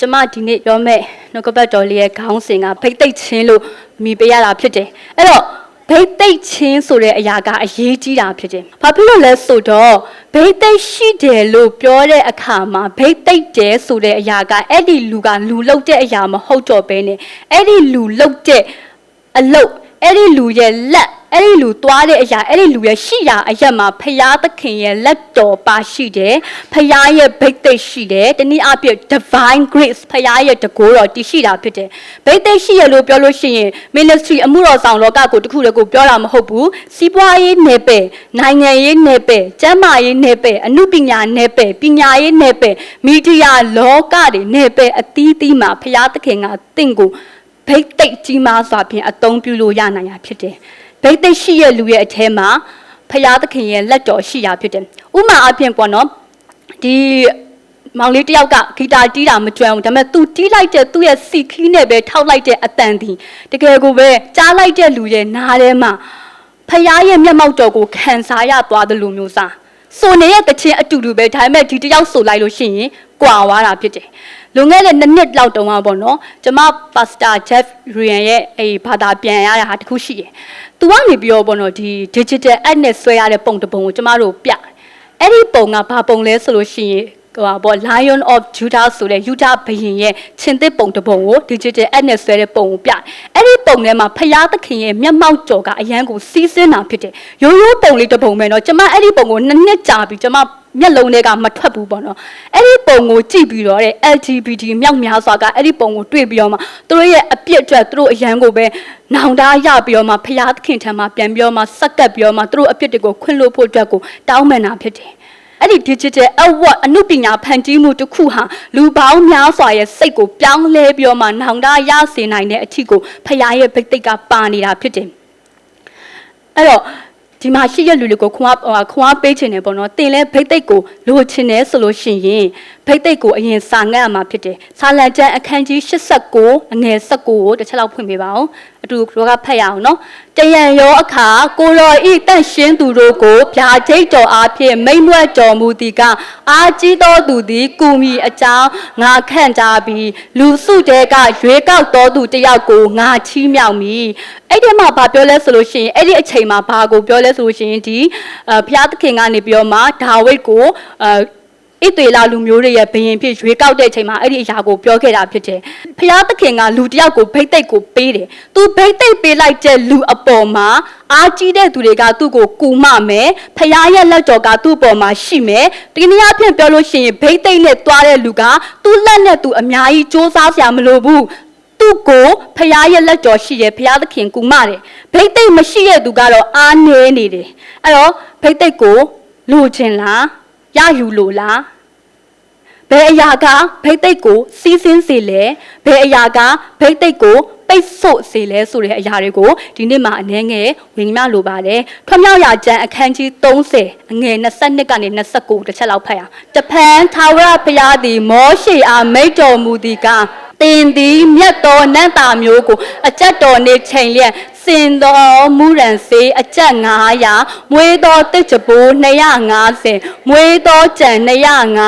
ကျမဒီနေ့ပြောမဲ့နှုတ်ကပတ်တော်လေးရဲ့ခေါင်းစဉ်ကဖိတ်သိက်ချင်းလို့အမိပေးရတာဖြစ်တယ်အဲ့တော့ဘိတ်သိက်ချင်းဆိုတဲ့အရာကအရေးကြီးတာဖြစ်တယ်။ဘာဖြစ်လို့လဲဆိုတော့ဘိတ်သိက်ရှိတယ်လို့ပြောတဲ့အခါမှာဘိတ်သိက်တယ်ဆိုတဲ့အရာကအဲ့ဒီလူကလူလုတ်တဲ့အရာမဟုတ်တော့ဘဲနဲ့အဲ့ဒီလူလုတ်တဲ့အလုတ်အဲ့ဒီလူရဲ့လက် အဲ့ဒီလူသွားတဲ့အရာအဲ့ဒီလူရဲ့ရှိရာအရက်မှာဖရာသခင်ရဲ့လက်တော်ပါရှိတယ်ဖရာရဲ့ဘိတ်သိက်ရှိတယ်တနည်းအားဖြင့် divine grace ဖရာရဲ့တကိုးတော်တည်ရှိတာဖြစ်တယ်ဘိတ်သိက်ရှိရလို့ပြောလို့ရှိရင် ministry အမှုတော်ဆောင်လောကကိုတခုတည်းကိုပြောတာမဟုတ်ဘူးစီးပွားရေးနယ်ပယ်နိုင်ငံရေးနယ်ပယ်ကျန်းမာရေးနယ်ပယ်အမှုပညာနယ်ပယ်ပညာရေးနယ်ပယ်မီဒီယာလောကတွေနယ်ပယ်အသီးသီးမှာဖရာသခင်ကတင့်ကိုဘိတ်သိက်ကြီးမားစွာဖြင့်အသုံးပြုလို့ရနိုင်တာဖြစ်တယ်။ ဘိတ်သိက်ရှိရဲ့လူရဲ့အထဲမှာဖရာသခင်ရဲ့လက်တော်ရှိတာဖြစ်တယ်။ဥမာအဖြစ်ပေါ့နော်ဒီမောင်လေးတယောက်ကဂီတာတီးတာမကြွမ်းဘူးဒါပေမဲ့ तू တီးလိုက်တဲ့သူ့ရဲ့စီခီးနဲ့ပဲထောက်လိုက်တဲ့အတန်ဒီတကယ်ကိုပဲကြားလိုက်တဲ့လူရဲ့နားထဲမှာဖရာရဲ့မျက်မှောက်တော်ကိုခံစားရသွားတယ်လို့မျိုးစားဆိုနေရဲ့တခြင်းအတူတူပဲဒါပေမဲ့ဒီတယောက်ဆိုလိုက်လို့ရှိရင်ကွာသွားတာဖြစ်တယ် လွန်ခဲ့တဲ့နှစ်နှစ်လောက်တုန်းကပေါ့နော်ကျမပါစတာ Jeff Ryan ရဲ့အဲဘာသာပြန်ရတဲ့ဟာတစ်ခုရှိတယ်။ तू ကနေပြောပေါ့နော်ဒီ digital ad နဲ့ဆွဲရတဲ့ပုံတစ်ပုံကိုကျမတို့ပြတယ်။အဲ့ဒီပုံကဘာပုံလဲဆိုလို့ရှိရင် ဟိုပါပေါ့ Lion of Judah ဆိုတဲ့ယူဒဘုရင်ရဲ့ရှင်သစ်ပုံတစ်ပုံကို digital ad နဲ့ဆွဲတဲ့ပုံကိုပြတယ်။အဲ့ဒီပုံထဲမှာဖယားသခင်ရဲ့မျက်မှောက်ကြော်ကအရန်ကိုစီးဆင်းတာဖြစ်တယ်။ရိုးရိုးပုံလေးတစ်ပုံပဲเนาะကျမအဲ့ဒီပုံကိုနှစ်နှစ်ကြာပြီကျမမျက်လုံးတွေကမထွက်ဘူးပေါ့နော်အဲ့ဒီပုံကိုကြည့်ပြီးတော့တဲ့ LGBT မြောက်များစွာကအဲ့ဒီပုံကိုတွေ့ပြီးတော့မှသူတို့ရဲ့အပြစ်အတွက်သူတို့အရန်ကိုပဲနောင်တရပြီးတော့မှဖရာသခင်ထံမှာပြန်ပြီးတော့မှစက်ကပ်ပြီးတော့မှသူတို့အပြစ်တွေကိုခွင့်လွှတ်ဖို့အတွက်ကိုတောင်းပန်တာဖြစ်တယ် အဲ့ဒီ digital award အမှုပညာဖန်တီးမှုတစ်ခုဟာလူပေါင်းများစွာရဲ့စိတ်ကိုပြောင်းလဲပြီးတော့မှနောင်တရစေနိုင်တဲ့အထီကိုဖရာရဲ့ဗိတ်သိက်ကပါနေတာဖြစ်တယ်အဲ့တော့ဒီမှာရှိရလူတွေကိုခွန်အားဟိုခွန်အားပေးခြင်းတယ်ပေါ့နော်တင်လဲဘိတ်သိက်ကိုလိုချင်တယ်ဆိုလို့ရှိရင်ဘိတ်သိက်ကိုအရင်စာငတ်ရမှာဖြစ်တယ်စာလံကျမ်းအခန်းကြီး89အငယ်19ကိုတစ်ချက်လောက်ဖွင့်ပေးပါအောင် အတူတို့ကဖတ်ရအောင်နော်တယံရောအခါကိုရောဤတန့်ရှင်းသူတို့ကိုဗျာချိတ်တော်အားဖြင့်မိမ့်မွက်တော်မူသည်ကအာကြီးတော်သူသည်ကုမီအကြောင်းငါခန့်ကြပြီးလူစုတဲကရွေးကောက်တော်သူတယောက်ကိုငါချီးမြှောက်မည်အဲ့ဒီမှာဘာပြောလဲဆိုလို့ရှိရင်အဲ့ဒီအချိန်မှာဘာကိုပြောလဲဆိုလို့ရှိရင်ဒီအဘုရားသခင်ကနေပြောမှာဒါဝိဒ်ကိုအဲ ဣသေလလူမျိုးတွေရဲ့ဘယင်ဖြစ်ရွေးကောက်တဲ့အချိန်မှာအဲ့ဒီအရာကိုပြောခဲ့တာဖြစ်တယ်။ဖျားသခင်ကလူတစ်ယောက်ကိုဘိတ်သိက်ကိုပေးတယ်။ तू ဘိတ်သိက်ပေးလိုက်တဲ့လူအပေါ်မှာအားကြီးတဲ့သူတွေကသူ့ကိုကူမမယ်။ဖျားရဲ့လက်တော်ကသူ့အပေါ်မှာရှိမယ်။ဒီနေ့အဖြစ်ပြောလို့ရှိရင်ဘိတ်သိက်နဲ့တွားတဲ့လူကသူ့လက်နဲ့သူအများကြီးစူးစမ်းစရာမလိုဘူး။သူ့ကိုဖျားရဲ့လက်တော်ရှိရဲ့ဖျားသခင်ကူမတယ်ဘိတ်သိက်မရှိရဲ့သူကတော့အားနေနေတယ်အဲ့တော့ဘိတ်သိက်ကိုလိုချင်လားရယူလို့လား ဘယ်အရာကဘိတ်သိက်ကိုစီးစင်းစေလဲဘယ်အရာကဘိတ်သိက်ကိုပိတ်ဆို့စေလဲဆိုတဲ့အရာတွေကိုဒီနေ့မှာအနှဲငယ်ဝင်မြလိုပါတယ်ထွံ့မြောက်ရာကျမ်းအခန်းကြီး30အငယ်22ကနေ29တစ်ချက်လောက်ဖတ်ရအောင်တပန်ထာဝရဘုရားသည်မောရှေအားမိတ်တော်မူသည်ကတင်သည်မြတ်တော်နတ်တာမျိုးကိုအကြက်တော်နေချိန်လျက် စင်တော်မူရန်စေအကြက်900မွေးတော်တစ်ချပိုး250မွေးတော်ကြံ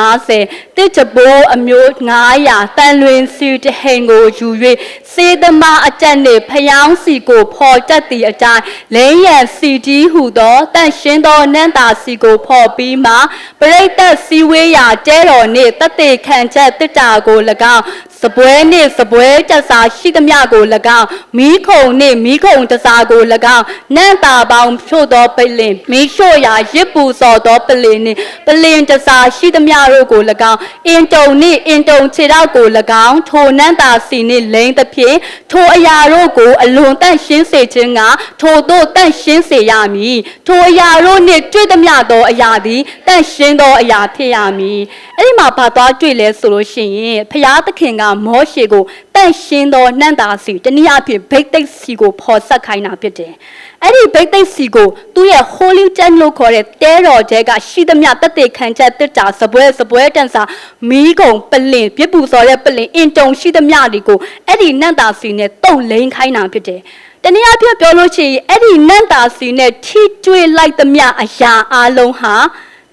250တစ်ချပိုးအမျိုး900တန်လွင်စီတဟိန်ကိုယူ၍စေသမားအကြက်နှင့်ဖျောင်းစီကိုဖော်တတ်သည့်အတိုင်းလိမ့်ရန်စီတီးဟုသောတန့်ရှင်းသောနန်းတာစီကိုဖော်ပြီးမှပရိသတ်စည်းဝေးရာတဲတော်နှင့်တသက်ခံချက်တစ်တာကို၎င်းစပွဲနှင့်စပွဲတက်စာရှိသမျှကို၎င်းမီးခုံနှင့်မီးခုံတစားကို၎င်းနန့်တာပေါင်းဖြို့သောပလင်မီးရှို့ရာရစ်ပူစော်သောပလင်နှင့်ပလင်တစားရှိသမျှတို့ကို၎င်းအင်တုံနှင့်အင်တုံခြေထောက်ကို၎င်းထိုနန့်တာစီနှင့်လိမ့်သဖြင့်ထိုအရာတို့ကိုအလွန်တန့်ရှင်းစေခြင်းကထိုတို့တန့်ရှင်းစေရမည်ထိုအရာတို့နှင့်တွေ့သမျှသောအရာသည်တန့်ရှင်းသောအရာဖြစ်ရမည်အဲ့ဒီမှာဘာသွားတွေ့လဲဆိုလို့ရှိရင်ဖျားသခင်ကမောရှေကိုတန့်ရှင်းသောနှံ့တာစီတနည်းအားဖြင့်ဘိတ်သိက်စီကိုဖော်ဆက်ခိုင်းတာဖြစ်တယ်။အဲ့ဒီဘိတ်သိက်စီကိုသူ့ရဲ့ holy tent လို့ခေါ်တဲ့တဲတော်ကျဲကရှိသမျှတက်တဲ့ခံချက်တစ်တာစပွဲစပွဲတန်စာမီးကုံပလင်ပြစ်ပူစော်တဲ့ပလင်အင်တုံရှိသမျှတွေကိုအဲ့ဒီနှံ့တာစီနဲ့တုံလိန်ခိုင်းတာဖြစ်တယ်။တနည်းအားဖြင့်ပြောလို့ရှိရင်အဲ့ဒီနန့်တာစီနဲ့ထိတွေ့လိုက်သမျှအရာအလုံးဟာ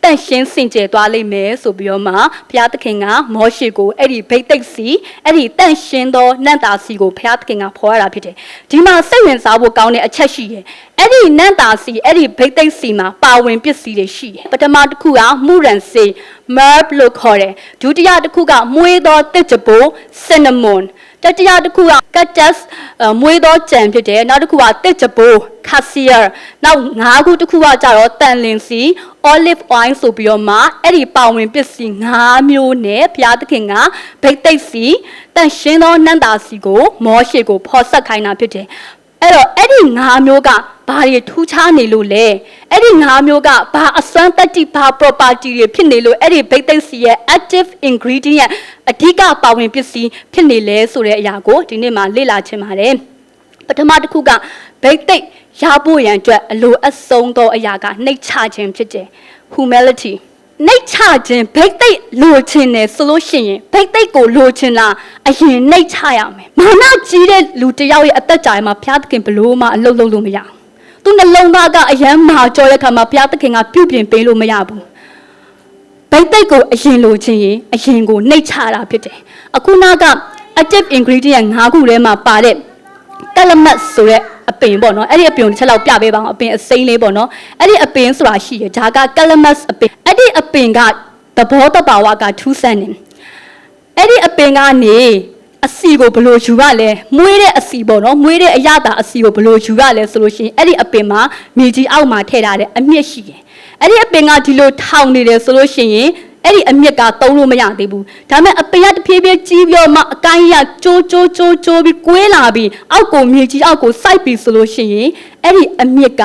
တတန့်ရှင်းစင်ကြယ်သွားလိမ့်မယ်ဆိုပြီးတော့မှဘုရားသခင်ကမောရှေကိုအဲ့ဒီဘိတ်သိက်စီအဲ့ဒီတန့်ရှင်းသောနတ်သားစီကိုဘုရားသခင်ကဖော်ရတာဖြစ်တယ်ဒီမှာစိတ်ဝင်စားဖို့ကောင်းတဲ့အချက်ရှိတယ်အဲ့ဒီနတ်သားစီအဲ့ဒီဘိတ်သိက်စီမှာပါဝင်ပစ္စည်းတွေရှိတယ်ပထမတစ်ခုကမူရန်စေ merb လို့ခေါ်တယ်ဒုတိယတစ်ခုကမွေးသောတစ်ကြပိုး cinnamon တတိယတစ်ခုက cactus မွေးသောကြံဖြစ်တယ်နောက်တစ်ခုကတစ်ကြပိုး cassia နောက်ငါးခုတစ်ခုကကြတော့တန်လင်စီ olive oil ဆိုပြီးတော့မှအဲ့ဒီပါဝင်ပစ္စည်း၅မျိုးနဲ့ဘုရားသခင်ကဗိတ်သိက်စီတန်ရှင်းသောနန္တာစီကိုမောရှေကိုဖော်ဆက်ခိုင်းတာဖြစ်တယ် အဲ့တော့အဲ့ဒီ၅မျိုးကဘာတွေထူးခြားနေလို့လဲအဲ့ဒီ၅မျိုးကဘာအစွမ်းတတ္တိဘာ property တွေဖြစ်နေလို့အဲ့ဒီဘိတ်သိက်စီရဲ့ active ingredient အဓိကပါဝင်ပစ္စည်းဖြစ်နေလဲဆိုတဲ့အရာကိုဒီနေ့မှာလေ့လာချင်ပါတယ်ပထမတစ်ခုကဘိတ်သိက်ရဖို့ရန်အတွက်အလိုအဆုံးသောအရာကနှိတ်ချခြင်းဖြစ်တယ် humility နှိတ်ချခြင်းဘိတ်သိက်လိုချင်တယ်ဆိုလို့ရှိရင်ဘိတ်သိက်ကိုလိုချင်တာအရင်နှိတ်ချရမယ်မာနကြီးတဲ့လူတစ်ယောက်ရဲ့အသက်တာမှာဘုရားသခင်ဘလို့မှအလုပ်လုပ်လို့မရဘူးသူနှလုံးသားကအယမ်းမာကြောတဲ့ခါမှာဘုရားသခင်ကပြုပြင်ပေးလို့မရဘူးဘိတ်သိက်ကိုအရင်လိုချင်ရင်အရင်ကိုနှိတ်ချတာဖြစ်တယ်အခုနောက်က active ingredient ၅ခုထဲမှာပါတဲ့ ကလမတ်ဆိုတဲ့အပင်ပေါ့နော်အဲ့ဒီအပင်ကိုတစ်ချက်လောက်ပြပေးပါအောင်အပင်အစိမ်းလေးပေါ့နော်အဲ့ဒီအပင်ဆိုတာရှိတယ်ဒါကကလမတ်အပင်အဲ့ဒီအပင်ကသဘောတဘာဝကထူးဆန်းတယ်အဲ့ဒီအပင်ကနေအစီကိုဘယ်လို့ယူရလဲမွေးတဲ့အစီပေါ့နော်မွေးတဲ့အရသာအစီကိုဘယ်လို့ယူရလဲဆိုလို့ရှိရင်အဲ့ဒီအပင်မှာမြေကြီးအောက်မှာထည့်ထားတဲ့အမြင့်ရှိတယ်အဲ့ဒီအပင်ကဒီလိုထောင်နေတယ်ဆိုလို့ရှိရင် အဲ့ဒီအမြင့်ကသုံးလို့မရသေးဘူးဒါပေမဲ့အပင်ကတဖြည်းဖြည်းကြီးပြီးတော့မှအကိုင်းရကျိုးကျိုးကျိုးကျိုးပြီးကွေးလာပြီးအောက်ကိုမြေကြီးအောက်ကိုစိုက်ပြီးဆိုလို့ရှိရင်အဲ့ဒီအမြင့်က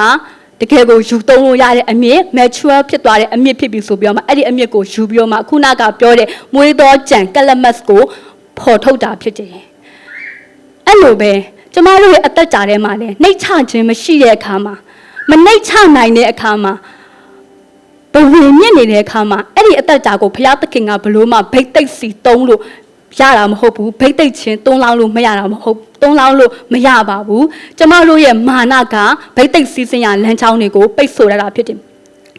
တကယ်ကိုယူသုံးလို့ရတဲ့အမြင့် mature ဖြစ်သွားတဲ့အမြင့်ဖြစ်ပြီဆိုပြီးတော့မှအဲ့ဒီအမြင့်ကိုယူပြီးတော့မှခုနကပြောတဲ့မွေးသောကြံကလမတ်ကိုဖော်ထုတ်တာဖြစ်တယ်အဲ့လိုပဲကျမတို့ရဲ့အသက်တာထဲမှာလည်းနှိတ်ချခြင်းမရှိတဲ့အခါမှာမနှိတ်ချနိုင်တဲ့အခါမှာ ဘဝင်မြင့်နေတဲ့အခါမှာအဲ့ဒီအသက်တာကိုဘုရားသခင်ကဘလို့မှဘိတ်သိက်စီတုံးလို့ရတာမဟုတ်ဘူးဘိတ်သိက်ချင်းတုံးလောင်းလို့မရတာမဟုတ်တုံးလောင်းလို့မရပါဘူးကျမတို့ရဲ့မာနကဘိတ်သိက်စီးစင်ရလမ်းချောင်းတွေကိုပိတ်ဆို့ရတာဖြစ်တယ်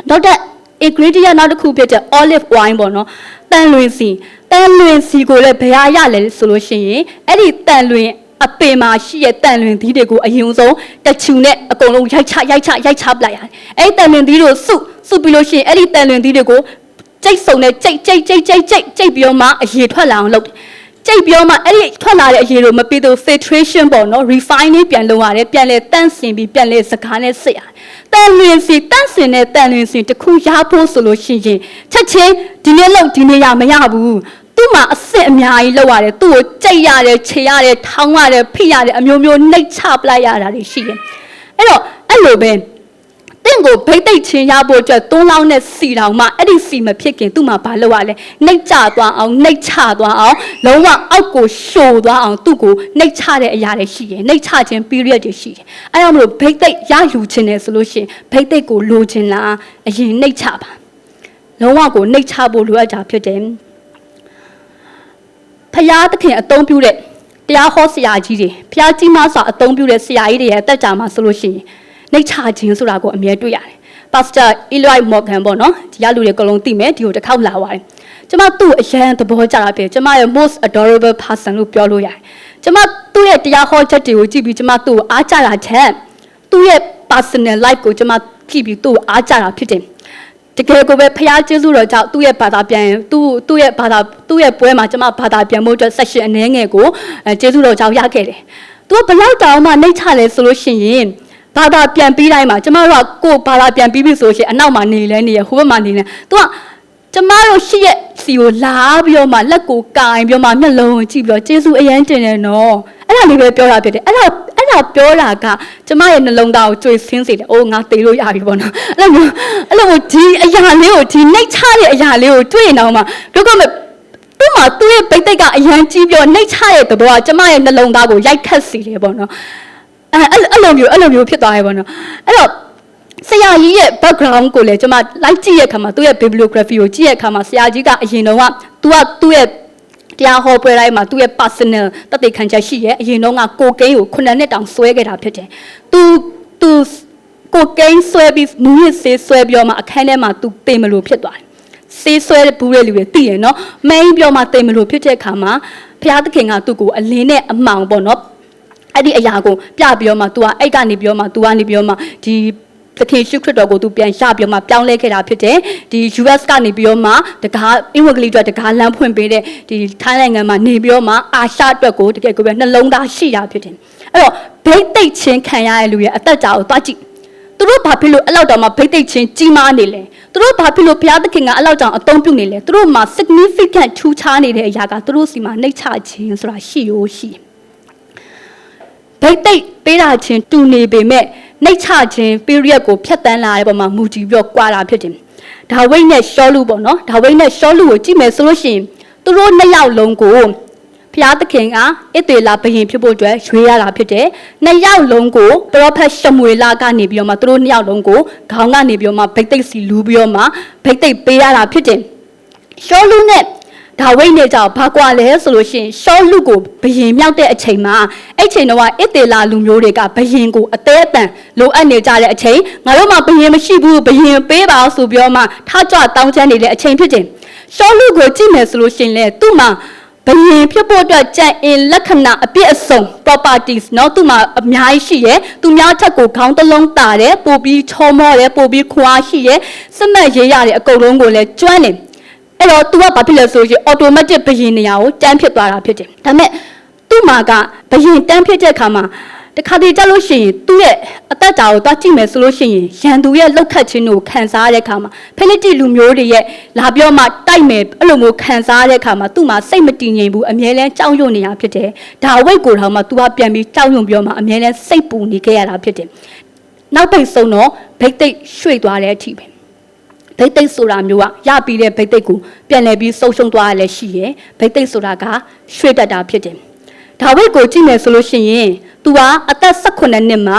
နောက်တဲ့ ingredient နောက်တစ်ခုဖြစ်တဲ့ olive oil ပေါ့နော်တန်လွင်စီတန်လွင်စီကိုလည်းဘယ်ဟာရလဲဆိုလို့ရှိရင်အဲ့ဒီတန်လွင် အပင်မှာရှိတဲ့တန်လွင်သီးတွေကိုအရင်ဆုံးတချူနဲ့အကုန်လုံးရိုက်ချရိုက်ချရိုက်ချပလိုက်ရတယ်။အဲ့ဒီတန်လွင်သီးတွေကိုစုစုပြီးလို့ရှိရင်အဲ့ဒီတန်လွင်သီးတွေကိုကြိတ်စုံနဲ့ကြိတ်ကြိတ်ကြိတ်ကြိတ်ကြိတ်ကြိတ်ပြီးတော့မှအရေထွက်လာအောင်လုပ်တယ်။ကြိတ်ပြီးတော့မှအဲ့ဒီထွက်လာတဲ့အရေကိုမပြီးတော့ filtration ပေါ့နော် refine လေးပြန်လုပ်ရတယ်ပြန်လဲတန့်စင်ပြီးပြန်လဲစကားနဲ့စစ်ရတယ်။တန်လွင်စီတန့်စင်နဲ့တန်လွင်စီတစ်ခုရဖို့ဆိုလို့ရှိရင်ချက်ချင်းဒီနေ့လောက်ဒီနေ့ရမရဘူး။ သူ့မှာအစ်စ်အများကြီးလောက်ရတယ်သူ့ကိုကြိတ်ရတယ်ခြေရတယ်ထောင်းရတယ်ဖိရတယ်အမျိုးမျိုးနှိတ်ချပလိုက်ရတာတွေရှိတယ်အဲ့တော့အဲ့လိုပဲတင့်ကိုဗိတ်သိက်ချင်းရဖို့အတွက်သုံးလောင်းနဲ့စီတောင်မှအဲ့ဒီစီမဖြစ်ခင်သူ့မှာဘာလုပ်ရလဲနှိတ်ချသွားအောင်နှိတ်ချသွားအောင်လုံးဝအောက်ကိုရှို့သွားအောင်သူ့ကိုနှိတ်ချတဲ့အရာတွေရှိတယ်နှိတ်ချခြင်း period တွေရှိတယ်အဲ့ဒါမလို့ဗိတ်သိက်ရယူခြင်းတယ်ဆိုလို့ရှိရင်ဗိတ်သိက်ကိုလိုချင်လားအရင်နှိတ်ချပါလုံးဝကိုနှိတ်ချဖို့လိုအပ်တာဖြစ်တယ် ဖျားသခင်အသုံးပြုတဲ့တရားဟောဆရာကြီးတွေဖျားကြီးမစွာအသုံးပြုတဲ့ဆရာကြီးတွေရဲ့အသက်တာမှာဆိုလို့ရှိရင်နှိတ်ချခြင်းဆိုတာကိုအမြဲတွေ့ရတယ်။ Pastor Eloy Morgan ပေါ့နော်ဒီရလူတွေအကုန်လုံးသိမယ်ဒီကိုတစ်ခေါက်လာပါတယ်။ကျွန်မသူ့အရန်သဘောကျတာပဲကျွန်မရဲ့ most adorable person လို့ပြောလို့ရတယ်။ကျွန်မသူ့ရဲ့တရားဟောချက်တွေကိုကြည့်ပြီးကျွန်မသူ့ကိုအားကျတာချက်သူ့ရဲ့ personal life ကိုကျွန်မကြည့်ပြီးသူ့ကိုအားကျတာဖြစ်တယ်။ တကယ်ကိုပဲဖရားကျေးဇူးတော်ကြောင့်သူ့ရဲ့ဘာသာပြန်သူ့သူ့ရဲ့ဘာသာသူ့ရဲ့ပွဲမှာကျွန်မဘာသာပြန်ဖို့အတွက် session အနည်းငယ်ကိုအဲကျေးဇူးတော်ကြောင့်ရခဲ့တယ်။ तू ဘလောက်တောင်မှနှိတ်ချလဲဆိုလို့ရှိရင်ဘာသာပြန်ပြီးတိုင်းမှာကျွန်မတို့ကကိုယ်ဘာသာပြန်ပြီးပြီဆိုလို့ရှိရင်အနောက်မှာနေလဲနေရဟိုဘက်မှာနေလဲ။ तू ကကျမတို့ရှိရဲ့စီကိုလာပြီးတော့မှလက်ကိုကင်ပြီးတော့မှမျက်လုံးကိုကြည့်ပြီးတော့ကျေးဇူးအရန်တင်တယ်နော်အဲ့ဒါလေးပဲပြောတာဖြစ်တယ်အဲ့ဒါအဲ့ ဒါပြောတာကကျမရဲ့နှလုံးသားကိုကြွေဆင်းစေတယ်အိုးငါသေလို့ရပြီပေါ့နော်အဲ့လိုမျိုးအဲ့လိုမျိုးဒီအရာလေးကိုဒီနှိတ်ချတဲ့အရာလေးကိုတွေ့ရင်တော့မှတို့ကမသူ့မှာသူ့ရဲ့ပိတ်သိက်ကအရန်ကြီးပြောနှိတ်ချတဲ့သဘောကကျမရဲ့နှလုံးသားကိုရိုက်ခတ်စေတယ်ပေါ့နော်အဲ့အဲ့လိုမျိုးအဲ့လိုမျိုးဖြစ်သွားရေပေါ့နော်အဲ့တော့ဆရာကြီးရဲ့ background ကိုလည်းကျွန်မလိုက်ကြည့်ရခါမှာသူ့ရဲ့ bibliography ကိုကြည့်ရခါမှာဆရာကြီးကအရင်တော့က तू ကသူ့ရဲ့ တရားဟောပွဲတိုင်းမှာသူ့ရဲ့ personal တသက်ခံချက်ရှိရဲ့အရင်တော့ကကိုကိန်းကို9နှစ်တောင်ဆွဲခဲ့တာဖြစ်တယ်။ तू तू ကိုကိန်းဆွဲပြီးမူရစ်ဆေးဆွဲပြီးတော့မှအခန်းထဲမှာသူတေမလို့ဖြစ်သွားတယ်ဆေးဆွဲဘူးတဲ့လူတွေသိရနော်မင်းပြောမှတေမလို့ဖြစ်တဲ့အခါမှာဘုရားသခင်ကသူ့ကိုအလင်းနဲ့အမှောင်ပေါ့နော်အဲ့ဒီအရာကိုပြပြီးတော့မှ तू ကအဲ့ကနေပြီးတော့မှ तू ကနေပြီးတော့မှဒီ သခင်ရှုခရစ်တော်ကိုသူပြန်ရပြီးတော့မှပြောင်းလဲခဲ့တာဖြစ်တယ်ဒီ US ကနေပြီးတော့မှတကားအင်္ဂလိပ်အတွက်တကားလမ်းဖွင့်ပေးတဲ့ဒီထိုင်းနိုင်ငံမှာနေပြီးတော့မှအာရှအတွက်ကိုတကယ်ကိုပဲနှလုံးသားရှိတာဖြစ်တယ်အဲ့တော့ဘိတ်သိက်ချင်းခံရတဲ့လူရဲ့အသက်တာကိုတွားကြည့်သူတို့ဘာဖြစ်လို့အဲ့လောက်တောင်မှဘိတ်သိက်ချင်းကြီးမားနေလဲသူတို့ဘာဖြစ်လို့ဘုရားသခင်ကအဲ့လောက်တောင်အသုံးပြုနေလဲသူတို့မှာ significant ထူးခြားနေတဲ့အရာကသူတို့စီမှာနှိမ့်ချခြင်းဆိုတာရှိရိုးရှိတယ်ဘိတ်သိက်ပေးတာချင်းတူနေပေမဲ့ နှိတ်ချခြင်း period ကိုဖြတ်တန်းလာတဲ့ပုံမှာမူတည်ပြီးတော့꽈တာဖြစ်တယ်။ဒါဝိတ်နဲ့ရှောလူပေါ့နော်။ဒါဝိတ်နဲ့ရှောလူကိုကြည့်မယ်ဆိုလို့ရှိရင်သူတို့နှစ်ယောက်လုံးကိုဖျားသခင်ကအစ်တေလာဘယင်ဖြစ်ဖို့အတွက်ရွေးရတာဖြစ်တယ်။နှစ်ယောက်လုံးကိုပရောဖက်ရှမွေလာကနေပြီးတော့မှသူတို့နှစ်ယောက်လုံးကိုခေါင်းကနေပြီးတော့မှဗိတ်သိက်စီလူပြီးတော့မှဗိတ်သိက်ပေးရတာဖြစ်တယ်။ရှောလူနဲ့ ဒါဝိတ်နဲ့ကြောင့်ဘာကွာလဲဆိုလို့ရှိရင်ရှောလူကိုဘယင်မြောက်တဲ့အချိန်မှာအဲ့ချိန်တော့အစ်တေလာလူမျိုးတွေကဘယင်ကိုအသေးအတန်လိုအပ်နေကြတဲ့အချိန်ငါတို့မှဘယင်မရှိဘူးဘယင်ပေးပါဆိုပြီးတော့မှထားကြတောင်းချမ်းနေတဲ့အချိန်ဖြစ်တယ်ရှောလူကိုကြည့်မယ်ဆိုလို့ရှိရင်လေသူ့မှာဘယင်ဖြစ်ဖို့အတွက်ကြံ့အင်လက္ခဏာအပြည့်အစုံ properties เนาะသူ့မှာအများကြီးရှိရယ်သူများထက်ကိုခေါင်းတစ်လုံးတာတယ်ပို့ပြီးချောမောတယ်ပို့ပြီးခွာရှိရယ်စက်မှတ်ရေးရတယ်အကုန်လုံးကိုလည်းကျွမ်းတယ် အဲ့တော့ तू ကဘာဖြစ်လဲဆိုရင် automatic ဘယင်နေရာကိုတန်းဖြစ်သွားတာဖြစ်တယ်ဒါပေမဲ့သူ့မှာကဘယင်တန်းဖြစ်တဲ့အခါမှာတခါတည်းကြလို့ရှိရင်သူ့ရဲ့အသက်တာကိုတွားကြည့်မယ်ဆိုလို့ရှိရင်ရန်သူရဲ့လောက်ခတ်ခြင်းကိုခံစားရတဲ့အခါမှာဖိလိတိလူမျိုးတွေရဲ့လာပြောမှတိုက်မယ်အဲ့လိုမျိုးခံစားရတဲ့အခါမှာသူ့မှာစိတ်မတည်ငြိမ်ဘူးအမြဲတမ်းကြောက်ရွံ့နေတာဖြစ်တယ်ဒါဝိတ်ကိုထောင်မှာ तू ကပြန်ပြီးကြောက်ရွံ့ပြောမှအမြဲတမ်းစိတ်ပူနေခဲ့ရတာဖြစ်တယ်နောက်ပိတ်ဆုံးတော့ဘိတ်သိက်ရွှေ့သွားတဲ့အထိပဲ ဘိတ်သိက်ဆိုတာမျိုးကရပြီးတဲ့ဘိတ်သိက်ကိုပြန်လည်ပြီးဆုံးရှုံးသွားရလဲရှိရယ်ဘိတ်သိက်ဆိုတာကရွှေ့တတ်တာဖြစ်တယ်ဒါဝိတ်ကိုကြည့်မယ်ဆိုလို့ရှိရင် तू ကအသက်18နှစ်မှာ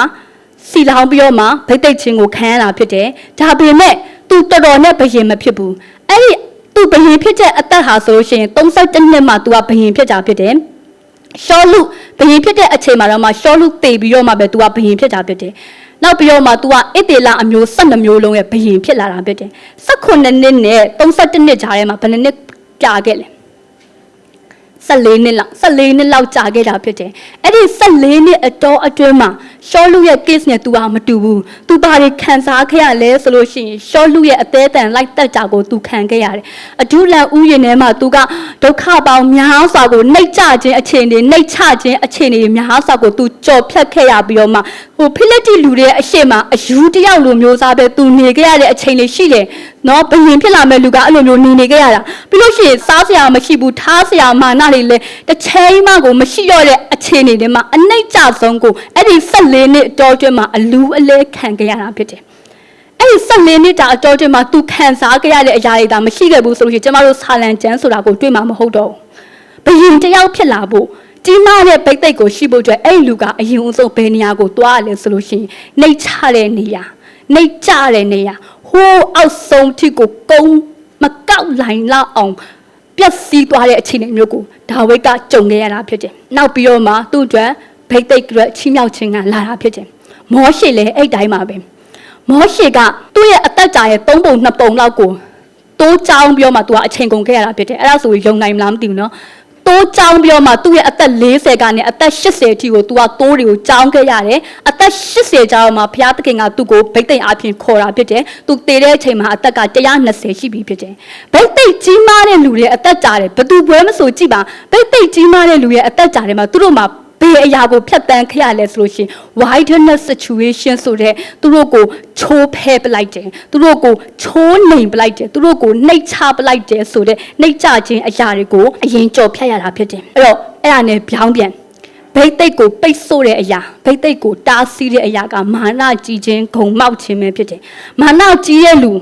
စီလောင်ပြီးတော့မှဗိတ်သိက်ချင်းကိုခံရတာဖြစ်တယ်။ဒါပေမဲ့ तू တော်တော်နဲ့ဘယင်မဖြစ်ဘူး။အဲ့ဒီ तू ဘယင်ဖြစ်တဲ့အသက်ဟာဆိုလို့ရှိရင်32နှစ်မှာ तू ကဘယင်ဖြစ်တာဖြစ်တယ်။ရှောလူဘယင်ဖြစ်တဲ့အချိန်မှာတော့မှရှောလူတေပြီးတော့မှပဲ तू ကဘယင်ဖြစ်တာဖြစ်တယ်။ နောက်ပြီးတော့မှ तू ကအစ်တေလာအမျိုး12မျိုးလုံးရဲ့ဘယင်ဖြစ်လာတာဖြစ်တယ်။18နှစ်နဲ့32နှစ်ကြားထဲမှာဘယ်နှစ်နှစ်ကြာခဲ့လဲ။14နှစ်လောက်14နှစ်လောက်ကြာခဲ့တာဖြစ်တယ်။အဲ့ဒီ14နှစ်အတော်အတွင်းမှာရှောလူရဲ့ case နဲ့ तू ဟာမတူဘူး။ तू ဘာတွေခံစားခဲ့ရလဲဆိုလို့ရှိရင်ရှောလူရဲ့အသေးအတန်လိုက်တက်ကြကို तू ခံခဲ့ရတယ်။အဒုလန်ဥယျာဉ်ထဲမှာ तू ကဒုက္ခပေါင်းများစွာကိုနှိပ်ချခြင်းအခြေအနေနှိပ်ချခြင်းအခြေအနေများစွာကို तू ကြော်ဖြတ်ခဲ့ရပြီးတော့မှဟိုဖိလက်တီလူတွေရဲ့အရှိမအယူတယောက်လိုမျိုးစားပဲ तू နေခဲ့ရတဲ့အချိန်လေးရှိတယ်။နော်ဘယင်ဖြစ်လာမဲ့လူကအဲ့လိုမျိုးနေနေခဲ့ရတာ။ပြီးလို့ရှိရင်စားစရာမရှိဘူးထားစရာမာနတွေလည်းတစ်ချိန်မှကိုမရှိတော့တဲ့အခြေအနေတွေမှာအနှိမ့်ကြဆုံးကိုအဲ့ဒီ 14နှစ်အတော်အတွင်းမှာအလူအလဲခံခဲ့ရတာဖြစ်တယ်။အဲ့ဒီ14နှစ်တာအတော်အတွင်းမှာ तू ခံစားခဲ့ရတဲ့အရာတွေဒါမရှိခဲ့ဘူးဆိုလို့ရှိရင်ကျမတို့ဆာလံကျန်းဆိုတာကိုတွေ့မှာမဟုတ်တော့ဘူး။ဘယင်တယောက်ဖြစ်လာဖို့ကြီးမားတဲ့ဗိတ်သိက်ကိုရှိဖို့အတွက်အဲ့ဒီလူကအရင်အဆုံးဘယ်နေရာကိုသွားရလဲဆိုလို့ရှိရင်နှိတ်ချတဲ့နေရာနှိတ်ကြတဲ့နေရာဟိုးအောက်ဆုံးထိကိုကုန်းမကောက်လိုက်လောက်အောင်ပျက်စီးသွားတဲ့အခြေအနေမျိုးကိုဒါဝိတ်ကကြုံခဲ့ရတာဖြစ်တယ်။နောက်ပြီးတော့မှသူ့အတွက် ဗိတ်သိက်အတွက်ချီးမြှောက်ခြင်းကလာတာဖြစ်တယ်။မောရှေလည်းအဲ့တိုင်းပါပဲ။မောရှေကသူ့ရဲ့အသက်ကြာရဲ့၃ပုံ၂ပုံလောက်ကိုတိုးချောင်းပြောမှသူကအချိန်ကုန်ခဲ့ရတာဖြစ်တယ်။အဲ့ဒါဆိုရင်ယုံနိုင်မလားမသိဘူးနော်။တိုးချောင်းပြောမှသူ့ရဲ့အသက်40ကနေအသက်80အထိကိုသူကတိုးတွေကိုချောင်းခဲ့ရတယ်။အသက်80ကျောင်းမှာဘုရားသခင်ကသူ့ကိုဗိတ်သိက်အပြင်ခေါ်တာဖြစ်တယ်။သူတည်တဲ့အချိန်မှာအသက်က120ရှိပြီဖြစ်တယ်။ဗိတ်သိက်ကြီးမားတဲ့လူတွေအသက်ကြာတယ်ဘသူပွဲမဆိုကြည့်ပါဗိတ်သိက်ကြီးမားတဲ့လူရဲ့အသက်ကြာတယ်မှာသူတို့မှာ ဘယ်အရာကိုဖြတ်တန်းခရလဲဆိုလို့ရှိရင် wilderness situation ဆိုတဲ့သူတို့ကိုချိုးဖဲပလိုက်တယ်သူတို့ကိုချိုးနှိမ်ပလိုက်တယ်သူတို့ကိုနှိပ်ချပလိုက်တယ်ဆိုတဲ့နှိပ်ချခြင်းအရာတွေကိုအရင်ကြော်ဖြတ်ရတာဖြစ်တယ်အဲ့တော့အဲ့ဒါနဲ့ပြောင်းပြန်ဘိတ်သိက်ကိုပိတ်ဆို့တဲ့အရာဘိတ်သိက်ကိုတားဆီးတဲ့အရာကမာနကြီးခြင်းဂုံမောက်ခြင်းပဲဖြစ်တယ်မာနကြီးရဲ့လူ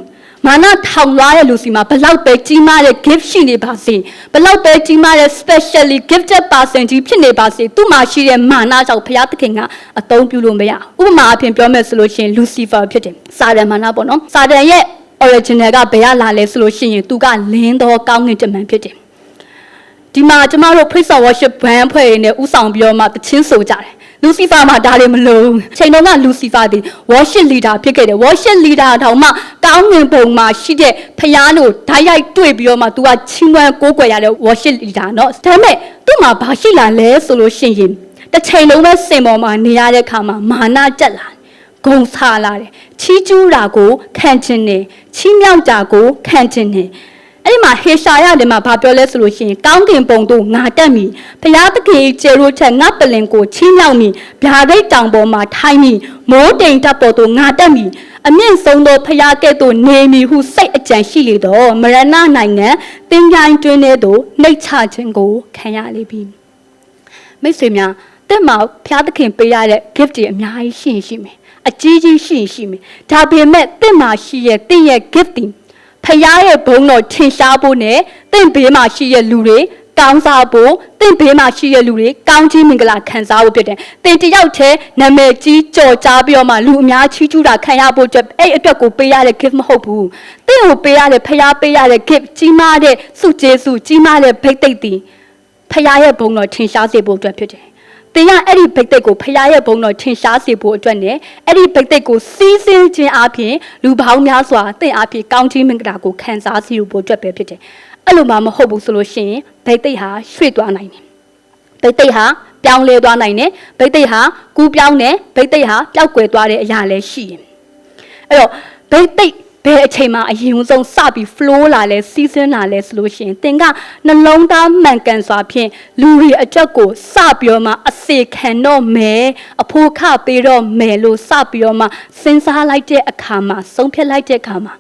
မာနထောင်လွားတဲ့လူစီမှာဘလောက်ပဲကြီးမားတဲ့ gift ရှိနေပါစေဘလောက်ပဲကြီးမားတဲ့ specially gifted person ကြီးဖြစ်နေပါစေသူ့မှာရှိတဲ့မာနကြောင့်ဘုရားသခင်ကအသုံးပြုလို့မရဘူးဥပမာအဖြစ်ပြောမယ်ဆိုလို့ရှိရင် Lucifer ဖြစ်တယ်စာတန်မာနပေါ့နော်စာတန်ရဲ့ original ကဘယ်ကလာလဲဆိုလို့ရှိရင်သူကလင်းသောကောင်းကင်တမန်ဖြစ်တယ်ဒီမှာကျမတို့ praise and worship band ဖွဲ့ရင်းနဲ့ဥဆောင်ပြီးတော့မှတချင်းဆိုကြတယ် လူစီဖာမှာဒါတွေမလုံးချိန်တုန်းကလူစီဖာဒီဝါရှစ်လီဒါဖြစ်ခဲ့တယ်ဝါရှစ်လီဒါတောင်မှကောင်းငင်ပုံမှာရှိတဲ့ဖျားလို့ဓာတ်ရိုက်တွေ့ပြီးတော့မှ तू ကချင်းမွန်းကိုးကွယ်ရတဲ့ဝါရှစ်လီဒါเนาะဒါပေမဲ့သူ့မှာဘာရှိလာလဲဆိုလို့ရှိရင်တစ်ချိန်လုံးပဲစင်ပေါ်မှာနေရတဲ့ခါမှာမာနတက်လာတယ်ဂုံဆာလာတယ်ချီးကျူးတာကိုခံခြင်းနဲ့ချီးမြှောက်တာကိုခံခြင်းနဲ့ အဲ့ဒီမှာဟေရှာယတယ်မှာဘာပြောလဲဆိုလို့ရှိရင်ကောင်းကင်ပုံတို့ငါတက်မိဘုရားသခင်ကျေရိုးချက်ငါပလင်ကိုချီးမြှောက်မိဗျာဒိတ်တောင်ပေါ်မှာထိုင်းမိမိုးတိမ်တပ်ပေါ်တို့ငါတက်မိအမြင့်ဆုံးသောဖရားကဲ့သို့နေမီဟုစိတ်အကြံရှိလေတော့မရဏနိုင်ငံတင်ကြိုင်တွင်ထဲသို့နှိတ်ချခြင်းကိုခံရလေပြီမိတ်ဆွေများတက်မှာဖျားသခင်ပေးရတဲ့ gift တွေအများကြီးရှိရင်ရှိမယ်အကြီးကြီးရှိရင်ရှိမယ်ဒါပေမဲ့တက်မှာရှိရဲ့တင့်ရဲ့ gift တွေ ဖရားရဲ့ဘုန်းတော်ထင်ရှားဖို့နဲ့တင့်ဘေးမှာရှိရဲ့လူတွေကောင်းစားဖို့တင့်ဘေးမှာရှိတဲ့လူတွေကောင်းကြီးမင်္ဂလာခံစားဖို့ဖြစ်တယ်။တင်တယောက်တည်းနာမည်ကြီးကြော်ကြားပြီးတော့မှလူအများချီးကျူးတာခံရဖို့အတွက်အဲ့အတွက်ကိုပေးရတဲ့ gift မဟုတ်ဘူး။တင့်ကိုပေးရတဲ့ဖရားပေးရတဲ့ gift ကြီးမားတဲ့စုကျေးစုကြီးမားတဲ့ဘိတ်သိက်တီဖရားရဲ့ဘုံတော်ထင်ရှားစေဖို့အတွက်ဖြစ်တယ်။ တင်ရအဲ့ဒီဘိတ်သိက်ကိုဖရားရဲ့ဘုံတော်ထင်ရှားစေဖို့အတွက်နဲ့အဲ့ဒီဘိတ်သိက်ကိုစီးဆင်းခြင်းအပြင်လူပေါင်းများစွာတင့်အပြင်ကောင်းကြီးမင်္ဂလာကိုခံစားစီဖို့အတွက်ပဲဖြစ်တယ်။အဲ့လိုမှမဟုတ်ဘူးဆိုလို့ရှိရင်ဘိတ်သိက်ဟာရွှေ့သွားနိုင်တယ်ဘိတ်သိက်ဟာပြောင်းလဲသွားနိုင်တယ်ဘိတ်သိက်ဟာကူးပြောင်းတယ်ဘိတ်သိက်ဟာပျောက်ကွယ်သွားတဲ့အရာလည်းရှိရင်အဲ့တော့ဘိတ်သိက် ဘယ်အချိန်မှအရင်ဆုံးစပြီး flow လာလဲစီးဆင်းလာလဲဆိုလို့ရှိရင်သင်ကနှလုံးသားမှန်ကန်စွာဖြင့်လူတွေအချက်ကိုစပြီးတော့မှအစေခံတော့မယ်အဖို့ခပေးတော့မယ်လို့စပြီးတော့မှစဉ်းစားလိုက်တဲ့အခါမှာဆုံးဖြတ်လိုက်တဲ့အခါမှာ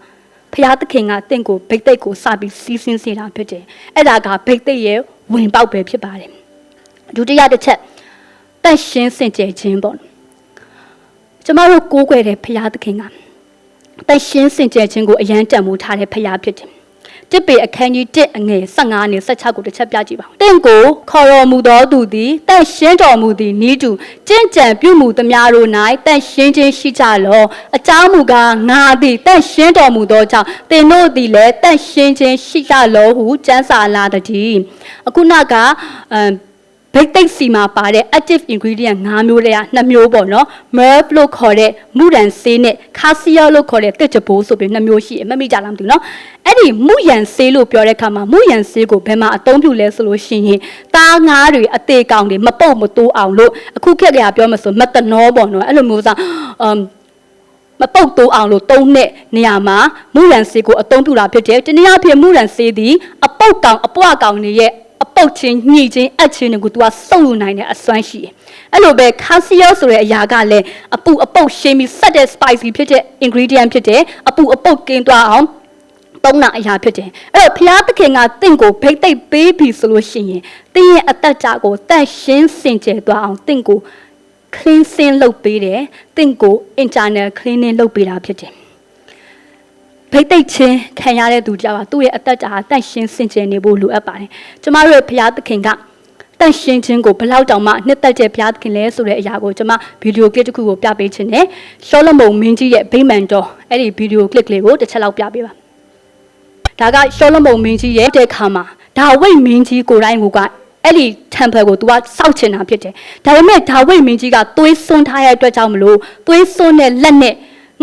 ဖျားသခင်ကတင့်ကိုဘိတ်သိက်ကိုစပြီးစီးဆင်းစေတာဖြစ်တယ်အဲ့ဒါကဘိတ်သိက်ရဲ့ဝင်ပေါက်ပဲဖြစ်ပါတယ်ဒုတိယတစ်ချက်တန့်ရှင်းစင်ကြယ်ခြင်းပေါ့ကျမတို့ကိုးကွယ်တဲ့ဖျားသခင်က တန့်ရှင်းစင်ကြယ်ခြင်းကိုအရန်တန်မိုးထားတဲ့ဖျားဖြစ်တယ်တစ်ပေအခန်းကြီး1အငယ်15နဲ့16ကိုတစ်ချက်ပြကြည့်ပါဦး။တင့်ကိုခေါ်တော်မူသောသူသည်တန့်ရှင်းတော်မူသည်နီးတူကြင်ကြံပြုမှုသမျှတို့၌တန့်ရှင်းခြင်းရှိကြလော။အကြောင်းမူကားငါသည်တန့်ရှင်းတော်မူသောကြောင့်သင်တို့သည်လည်းတန့်ရှင်းခြင်းရှိကြလောဟုကျမ်းစာလာတည်း။အခုနကအမ် ဘိတ်သိက်စီမှာပါတဲ့ active ingredient ၅မျိုးတည်းက2မျိုးပေါ့နော် merv လို့ခေါ်တဲ့မူရန်ဆေးနဲ့ cassia လို့ခေါ်တဲ့တစ်ကြဘိုးဆိုပြီး2မျိုးရှိတယ်မှတ်မိကြလားမသိဘူးနော်အဲ့ဒီမူရန်ဆေးလို့ပြောတဲ့အခါမှာမူရန်ဆေးကိုဘယ်မှာအသုံးပြုလဲဆိုလို့ရှိရင်သားငါးတွေအသေးကောင်တွေမပုတ်မတိုးအောင်လို့အခုခက်ကပြောမှဆိုမက်တနောပေါ့နော်အဲ့လိုမျိုးစားအမ်မပုတ်တိုးအောင်လို့တုံးတဲ့နေရာမှာမူရန်ဆေးကိုအသုံးပြုတာဖြစ်တယ်။တနည်းအားဖြင့်မူရန်ဆေးသည်အပုတ်ကောင်အပွားကောင်တွေရဲ့အ ပုတ်ချင်းညှိချင်းအပ်ချင်းတွေကို तू ကစုပ်ယူနိုင်တဲ့အစွမ်းရှိတယ်။အဲ့လိုပဲ calcium ဆိုတဲ့အရာကလည်းအပူအပုတ်ရှင်းပြီးဆက်တဲ့ spicy ဖြစ်တဲ့ ingredient ဖြစ်တယ်။အပူအပုတ်ကင်းသွားအောင်သုံးတာအရာဖြစ်တယ်အဲ့တော့ဘုရားသခင်ကတင့်ကိုဘိတ်သိက်ပေးပြီဆိုလို့ရှိရင်တင်းရဲ့အသက်တာကိုတန့်ရှင်းစင်ကြယ်သွားအောင်တင့်ကို cleansing လုပ်ပေးတယ်တင့်ကို internal cleaning လုပ်ပေးတာဖြစ်တယ် ဘိတ်သိက်ချင်းခံရတဲ့သူကြောင့်သူ့ရဲ့အသက်တာတန့်ရှင်းစင်ကြယ်နေဖို့လိုအပ်ပါတယ်ကျမတို့ရဲ့ဘုရားသခင်ကတန့်ရှင်းခြင်းကိုဘလောက်တောင်မှနှစ်သက်တဲ့ဘုရားသခင်လဲဆိုတဲ့အရာကိုကျွန်မဗီဒီယိုကလစ်တစ်ခုကိုပြပေးခြင်းနဲ့ရှောလမုန်မင်းကြီးရဲ့ဗိမာန်တော်အဲ့ဒီဗီဒီယိုကလစ်လေးကိုတစ်ချက်လောက်ပြပေးပါဒါကရှောလမုန်မင်းကြီးရဲ့တဲ့ခါမှာဒါဝိတ်မင်းကြီးကိုယ်တိုင်ကအဲ့ဒီ temple ကို तू ကစောက်ချင်တာဖြစ်တယ်ဒါပေမဲ့ဒါဝိတ်မင်းကြီးကသွေးစွန်းထားရတဲ့အတွက်ကြောင့်မလို့သွေးစွန်းတဲ့လက်နဲ့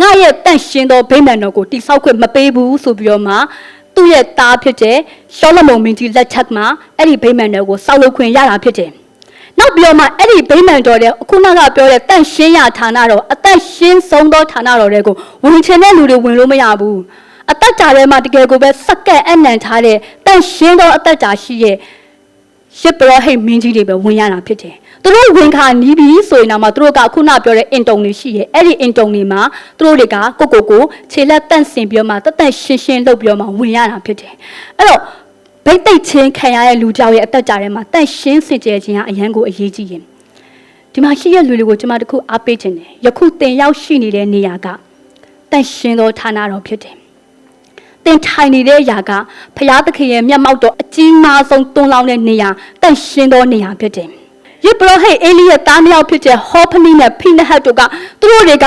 ငါရဲ့တန့်ရှင်းသောဗိမာန်တော်ကိုတိဆောက်ခွင့်မပေးဘူးဆိုပြီးတော့မှသူ့ရဲ့သားဖြစ်တဲ့ရှောလမုန်မင်းကြီးလက်ချက်မှာအဲ့ဒီဗိမာန်တော်ကိုစောက်လုပ်ခွင့်ရတာဖြစ်တယ်။နောက်ပြီးတော့မှအဲ့ဒီဗိမာန်တော်တဲ့ခုနကပြောတဲ့တန့်ရှင်းရဌာနတော်အသက်ရှင်းဆုံးသောဌာနတော်တွေကိုဝင်ချင်တဲ့လူတွေဝင်လို့မရဘူး။အသက်ကြာထဲမှာတကယ်ကိုပဲစက္ကန့်အနံထားတဲ့တန့်ရှင်းသောအသက်ကြာရှိရဲ့ ရစ်ပရောဟိတ်မင်းကြီးတွေပဲဝင်ရတာဖြစ်တယ်။သူတို့ဝင်ခါနီးပြီဆိုရင်တော့မှသူတို့ကခုနပြောတဲ့အင်တုံတွေရှိရဲ့။အဲ့ဒီအင်တုံတွေမှာသူတို့တွေကကိုကိုကိုခြေလက်တန့်စင်ပြီးတော့မှတသက်ရှင်းရှင်းလုပ်ပြီးတော့မှဝင်ရတာဖြစ်တယ်။အဲ့တော့ဗိတ်သိက်ချင်းခံရတဲ့လူကြောက်ရဲ့အသက်ကြာထဲမှာတန့်ရှင်းစင်ကြယ်ခြင်းကအရန်ကိုအရေးကြီးရင်ဒီမှာရှိတဲ့လူတွေကိုကျွန်မတခုအားပေးခြင်းတယ်။ယခုတင်ရောက်ရှိနေတဲ့နေရာကတန့်ရှင်းသောဌာနတော်ဖြစ်တယ်။ တင်ထိုင်နေတဲ့အရာကဖရာသခင်ရဲ့မျက်မှောက်တော်အကြီးမားဆုံးတွန်းလောင်းတဲ့နေရာတန့်ရှင်းသောနေရာဖြစ်တယ်။ယေဘရဟိတ်အေလိရဲ့သားမြောက်ဖြစ်တဲ့ဟောဖနိနဲ့ဖိနဟတ်တို့ကသူတို့တွေက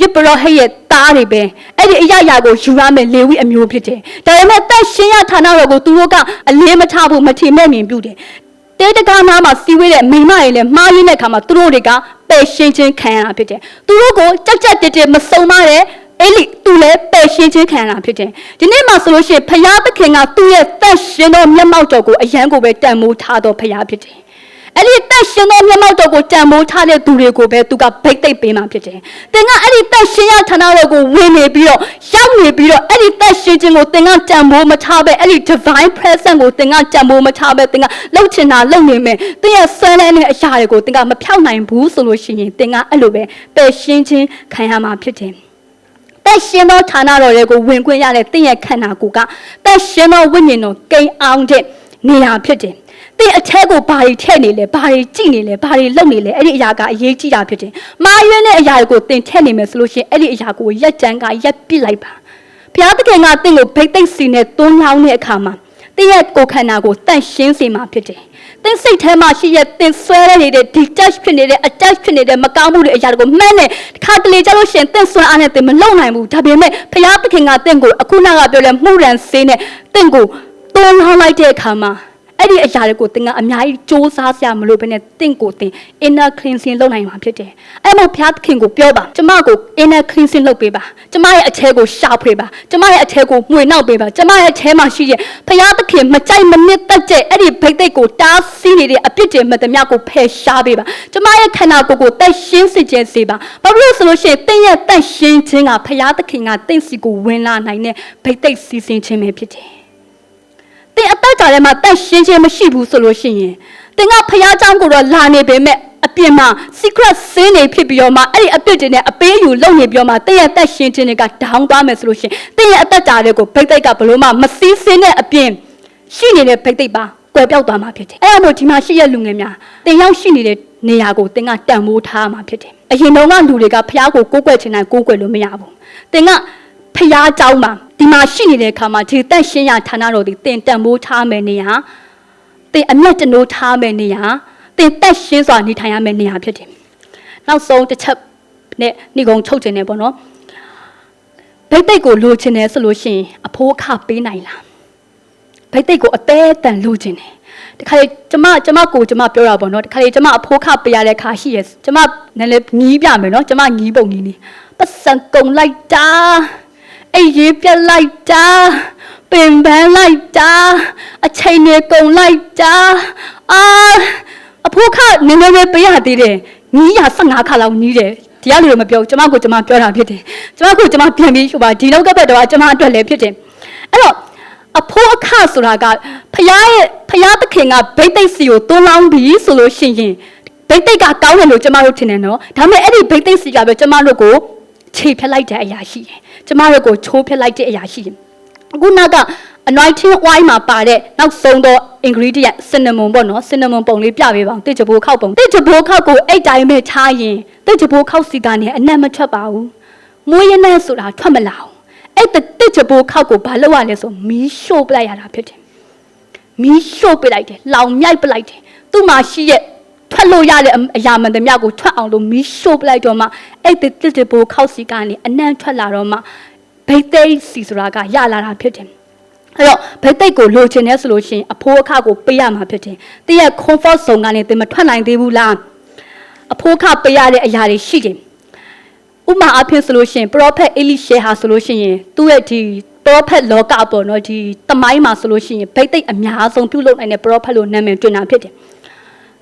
ယေဘရဟိတ်ရဲ့သားတွေပဲအဲ့ဒီအရာရာကိုယူရမယ်လေဝိအမျိုးဖြစ်တယ်။ဒါပေမဲ့တန့်ရှင်းရဌာနတော်ကိုသူတို့ကအလေးမထားဘူးမထင်မဲ့မြင်ပြုတယ်။ဒတဲတကားနားမှာစီဝေးတဲ့မိန်းမတွေလည်းမှားရင်းတဲ့အခါမှာသူတို့တွေကပယ်ရှင်းခြင်းခံရတာဖြစ်တယ်သူတို့ကိုကြက်ကြက်တက်တက်မစုံမတဲ့ အဲ့ဒီသူလည်းပယ်ရှင်းခြင်းခံရတာဖြစ်တယ်ဒီနေ့မှာဆိုလို့ရှိရင်ဖယားသခင်ကသူ့ရဲ့သက်ရှင်သောမျက်မှောက်တော်ကိုအယံကိုပဲတန်မိုးထားတော်ဖယားဖြစ်တယ်အဲ့ဒီတက်ရှင်သောမျက်မှောက်တော်ကိုတန်မိုးထားတဲ့သူတွေကိုပဲသူကဗိတ်သိပ်ပေးမှဖြစ်တယ်။သင်ကအဲ့ဒီတက်ရှင်ရဌာနတော်ကိုဝင်နေပြီးတော့ရောက်နေပြီးတော့အဲ့ဒီတက်ရှင်ခြင်းကိုသင်ကတန်မိုးမထားပဲအဲ့ဒီ divine presence ကိုသင်ကတန်မိုးမထားပဲသင်ကလှုပ်ချင်တာလှုပ်နေမယ်။သင်ရဲ့ဆွမ်းလန်းတဲ့အရာတွေကိုသင်ကမဖြောက်နိုင်ဘူးဆိုလို့ရှိရင်သင်ကအဲ့လိုပဲပယ်ရှင်းခြင်းခံရမှာဖြစ်တယ်။ တက်ရှင်သောဌာနတော်တွေကိုဝင်ခွင့်ရတဲ့တင့်ရဲ့ခန္ဓာကိုယ်ကတက်ရှင်သောဝိညာဉ်တော်ကိန်းအောင်တဲ့နေရာဖြစ်တယ်။တင့်အထက်ကိုဘာတွေထည့်နေလဲဘာတွေကြည့်နေလဲဘာတွေလုပ်နေလဲအဲ့ဒီအရာကအရေးကြီးတာဖြစ်တယ်။မာရွေးတဲ့အရာတွေကိုတင်ထည့်နေမယ်ဆိုလို့ရှိရင်အဲ့ဒီအရာကိုရက်ကြမ်းကရက်ပစ်လိုက်ပါ။ဘုရားသခင်ကတင့်ကိုဗိတ်သိက်စီနဲ့တွန်းလောင်းတဲ့အခါမှာ တင့်ရဲ့ကိုယ်ခန္ဓာကိုတန့်ရှင်းစေမှာဖြစ်တယ်။သင်စိတ်ထဲမှာရှိရဲ့သင်ဆွဲရနေတဲ့ detach ဖြစ်နေတဲ့ attach ဖြစ်နေတဲ့မကောင်းမှုတွေအရာတွေကိုမှန်းနဲ့တစ်ခါတလေကြလို့ရှရင်သင်ဆွဲအားနဲ့သင်မလုံနိုင်ဘူးဒါပေမဲ့ဖျားသခင်ကသင်ကိုအခုနကပြောတဲ့မှုရန်ဆေးနဲ့သင်ကိုတွန်းလောင်းလိုက်တဲ့အခါမှာ အဲ့ဒီအရာတွေကိုသင်ကအများကြီးစူးစမ်းစရာမလိုဘဲနဲ့သင်ကိုသင် inner cleansing လုပ်နိုင်မှာဖြစ်တယ်။အဲ့မှာဘုရားသခင်ကိုပြောပါကျမကို inner cleansing လုပ်ပေးပါ။ကျမရဲ့အထဲကိုရှာဖွေပါ။ကျမရဲ့အထဲကိုမှွေနှောက်ပေးပါ။ကျမရဲ့အထဲမှာရှိတဲ့ဘုရားသခင်မကြိုက်မနစ်သက်တဲ့အဲ့ဒီဘိတ်သိက်ကိုတားဆီးနေတဲ့အပြစ်တွေမတမျှကိုဖယ်ရှားပေးပါ။ကျမရဲ့ခန္ဓာကိုယ်ကိုတက်ရှင်းစေခြင်းစေပါ။ဘာဖြစ်လို့ဆိုလို့ရှိရင်သင်ရဲ့တက်ရှင်းခြင်းကဘုရားသခင်ကသင်စီကိုဝင်လာနိုင်တဲ့ဘိတ်သိက်စီစဉ်ခြင်းပဲဖြစ်တယ်။ သင်အသက်တာထဲမှာတက်ရှင်းခြင်းမရှိဘူးဆိုလို့ရှိရင်သင်ကဖျားเจ้าကိုတော့လာနေပေမဲ့အပြင်မှာ secret ဆင်းနေဖြစ်ပြီးတော့မှအဲ့ဒီအပြစ်တွေနဲ့အပေးယူလုပ်နေပြီးတော့မှသင်ရဲ့တက်ရှင်းခြင်းတွေကဒေါင်းသွားမယ်ဆိုလို့ရှိရင်သင်ရဲ့အသက်တာတွေကိုဗိတ်သိက်ကဘလို့မှမစည်းစင်းတဲ့အပြင်ရှိနေတဲ့ဗိတ်သိက်ပါကွယ်ပြောက်သွားမှာဖြစ်တယ်အဲ့ဒါမို့ဒီမှာရှိတဲ့လူငယ်များသင်ရောက်ရှိနေတဲ့နေရာကိုသင်ကတန်ဖိုးထားမှာဖြစ်တယ်အရင်တုန်းကလူတွေကဖျားကိုကိုးကွယ်ချင်တိုင်းကိုးကွယ်လို့မရဘူးသင်က ဖျားเจ้าမှာဒီမှာရှိနေတဲ့အခါမှာဒီတက်ရှင်းရဌာနတော်ဒီတင်တန်မိုးထားမယ်နေရာတင်အမျက်တနိုးထားမယ်နေရာတင်တက်ရှင်းစွာနေထိုင်ရမယ်နေရာဖြစ်တယ်။နောက်ဆုံးတစ်ချက်နဲ့ဏိကုံချုပ်ခြင်းနဲ့ပေါ့နော်။ဗိတ်တိတ်ကိုလိုချင်တယ်ဆိုလို့ရှိရင်အဖိုးအခပေးနိုင်လား။ဗိတ်တိတ်ကိုအသေးအတန်လိုချင်တယ်။တခါလေကျမကျမကိုကျမပြောတာပေါ့နော်။တခါလေကျမအဖိုးခပေးရတဲ့ခါရှိရယ်။ကျမနည်းနည်းညီးပြမယ်နော်။ကျမညီးပုံညီးနေ။ပတ်စံကုံလိုက်တာ။ အိပ်ရေးပြက်လိုက်တာပင်ပန်းလိုက်တာအချိန်တွေကုန်လိုက်တာအာအဖိုးခနည်းနည်းပဲပေးရသေးတယ်ညီးရ15ခါလောက်ညီးတယ်ဒီကလူတွေမပြောဘူးကျမကိုကျမပြောတာဖြစ်တယ်ကျမကိုကျမပြန်ပြီးဟိုပါဒီလောက်ကဘက်တော့ကျမအတွက်လည်းဖြစ်တယ်အဲ့တော့အဖိုးအခဆိုတာကဖရားရဲ့ဖရားသခင်ကဗိတ်သိက်စီကိုတွန်းလောင်းပြီးဆိုလို့ရှိရင်ဗိတ်သိက်ကကောင်းတယ်လို့ကျမတို့ထင်တယ်နော်ဒါပေမဲ့အဲ့ဒီဗိတ်သိက်စီကပဲကျမတို့ကို ခြေဖြတ်လိုက်တဲ့အရာရှိတယ်။ကျမတို့ကိုချိုးဖြတ်လိုက်တဲ့အရာရှိတယ်။အခုနောက်က anointing oil မှာပါတဲ့နောက်ဆုံးသော ingredient cinnamon ပေါ့နော် cinnamon ပုံလေးပြပေးပါဦး။တစ်ချဘိုးခောက်ပုံ။တစ်ချဘိုးခောက်ကိုအဲ့တိုင်းပဲချားရင်တစ်ချဘိုးခောက်စီကနေအနက်မထွက်ပါဘူး။မွေးရနက်ဆိုတာထွက်မလာဘူး။အဲ့တစ်ချဘိုးခောက်ကိုဘာလုပ်ရလဲဆိုမီးရှို့ပလိုက်ရတာဖြစ်တယ်။မီးရှို့ပလိုက်တယ်လောင်မြိုက်ပလိုက်တယ်သူ့မှာရှိရဲ့ ထွက်လို့ရတဲ့အရာမှန်သမျှကိုထွက်အောင်လို့မီးရှို့ပလိုက်တော့မှအဲ့ဒီတစ်တဘူခောက်စီကနေအနံ့ထွက်လာတော့မှဘိတ်သိက်စီဆိုတာကရလာတာဖြစ်တယ်အဲ့တော့ဘိတ်သိက်ကိုလိုချင်တယ်ဆိုလို့ရှိရင်အဖိုးအခကိုပေးရမှာဖြစ်တယ်။တည့်ရဲ့ comfort zone ကနေသင်မထွက်နိုင်သေးဘူးလား။အဖိုးအခပေးရတဲ့အရာတွေရှိတယ်။ဥပမာအဖြစ်ဆိုလို့ရှိရင် prophet Elisha ဟာဆိုလို့ရှိရင်သူ့ရဲ့ဒီ prophet လောကပေါ့နော်ဒီတမိုင်းမှာဆိုလို့ရှိရင်ဘိတ်သိက်အများဆုံးပြုလုပ်နိုင်တဲ့ prophet လို့နာမည်တွင်တာဖြစ်တယ်။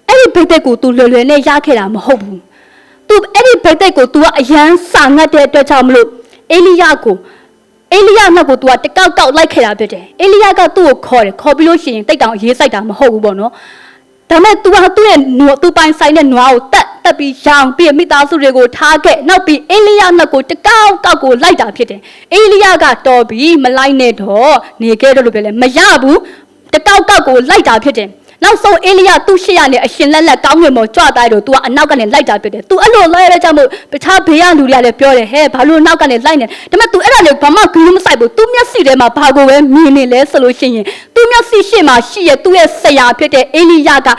အဲ့ဒီဘိတ်သိက်ကို तू လွယ်လွယ်နဲ့ရခဲ့တာမဟုတ်ဘူး။ तू အဲ့ဒီဘိတ်သိက်ကို तू ကအရန်စာငတ်တဲ့အတွက်ကြောင့်မလို့အေလိယကိုအေလိယငတ်ကို तू ကတကောက်ကောက်လိုက်ခဲ့တာဖြစ်တယ်။အေလိယကသူ့ကိုခေါ်တယ်ခေါ်ပြီးလို့ရှိရင်တိတ်တောင်ရေးဆိုင်တာမဟုတ်ဘူးပေါ့နော်။ ဒါပေမဲ့ तू ဟာသူ့ရဲ့နွားသူပိုင်ဆိုင်တဲ့နွားကိုတတ်တက်ပြီးရောင်ပြီးမိသားစုတွေကိုထားခဲ့နောက်ပြီးအေလိယနတ်ကိုတကောက်ကောက်ကိုလိုက်တာဖြစ်တယ်အေလိယကတော်ပြီးမလိုက်နဲ့တော့နေခဲ့တော့လို့ပြောလဲမရဘူးတကောက်ကောက်ကိုလိုက်တာဖြစ်တယ် နောက်ဆုံးအေလိယသူ့ရှေ့ရနေအရှင်လက်လက်ကောင်းငွေမော်ကြွတိုင်းတော့ तू ကအနောက်ကနေလိုက်တာဖြစ်တယ် तू အဲ့လိုလိုက်ရတဲ့ကြောင့်မို့တခြားဘေးကလူတွေကလည်းပြောတယ်ဟဲ့ဘာလို့နောက်ကနေလိုက်နေဒါပေမဲ့ तू အဲ့ဒါလည်းဘာမှဂရုမစိုက်ဘူး तू မျက်စိထဲမှာဘာကိုပဲမြင်နေလဲဆိုလို့ရှိရင် तू မျက်စိရှေ့မှာရှိရဲ့ तू ရဲ့ဆရာဖြစ်တဲ့အေလိယက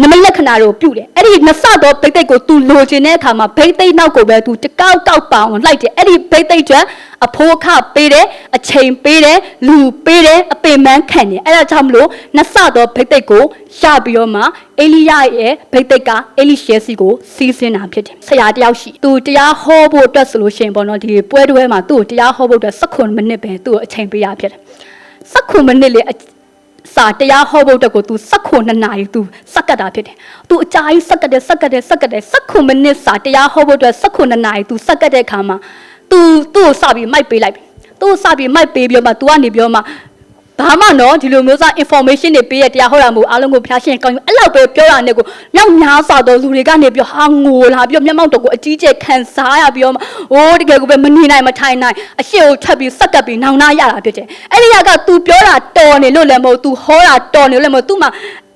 နမိတ်လက္ခဏာတွေကိုပြုတယ်အဲ့ဒီနှစ်ဆတော့ဘိတ်သိက်ကို तू လိုချင်တဲ့အခါမှာဘိတ်သိက်နောက်ကိုပဲ तू တကောက်ကောက်ပအောင်လိုက်တယ်အဲ့ဒီဘိတ်သိက်ကျွမ်းအဖိုးအခပေးတယ်အချိန်ပေးတယ်လူပေးတယ်အပင်ပန်းခံတယ်အဲ့ဒါကြောင့်မလို့နှစ်ဆတော့ဘိတ်သိက်ကိုရပြီးတော့မှအေလိယရဲ့ဘိတ်သိက်ကအေလိရှဲစီကိုစီးဆင်းတာဖြစ်တယ်ဆရာတယောက်ရှိသူတရားဟောဖို့အတွက်ဆိုလို့ရှိရင်ပေါ့နော်ဒီပွဲတွဲမှာသူ့ကိုတရားဟောဖို့အတွက်16မိနစ်ပဲသူ့ကိုအချိန်ပေးရဖြစ်တယ်16မိနစ်လေအ စာတရားဟောဖို့အတွက်ကို तू စက်ခုနှစ်နာရီ तू စက်ကတ်တာဖြစ်တယ်။ तू အကြာကြီးစက်ကတ်တယ်စက်ကတ်တယ်စက်ကတ်တယ်စက်ခုမိနစ်စာတရားဟောဖို့အတွက်စက်ခုနှစ်နာရီ तू စက်ကတ်တဲ့အခါမှာ तू သူ့ကိုစပြီးမိုက်ပေးလိုက်ပြီ။ तू ကိုစပြီးမိုက်ပေးပြီးတော့မှ तू ကနေပြီးတော့မှ ဘာမှနော်ဒီလိုမျိုးစား information တွေပေးရတရားဟောတာမို့အားလုံးကိုဖျားရှင်ကောင်းပြီအဲ့လောက်ပဲပြောရတဲ့ကိုမြောက်များစွာသောလူတွေကနေပြီးဟာငိုလာပြီးတော့မျက်မှောက်တော့ကိုအကြီးကျယ်ခံစားရပြီးတော့မှအိုးတကယ်ကိုပဲမနေနိုင်မထိုင်နိုင်အရှိကိုထပ်ပြီးစက်ကပ်ပြီးနောင်နာရတာဖြစ်တယ်အဲ့ဒီကက तू ပြောတာတော်နေလို့လည်းမဟုတ် तू ဟောတာတော်နေလို့လည်းမဟုတ် तू မှ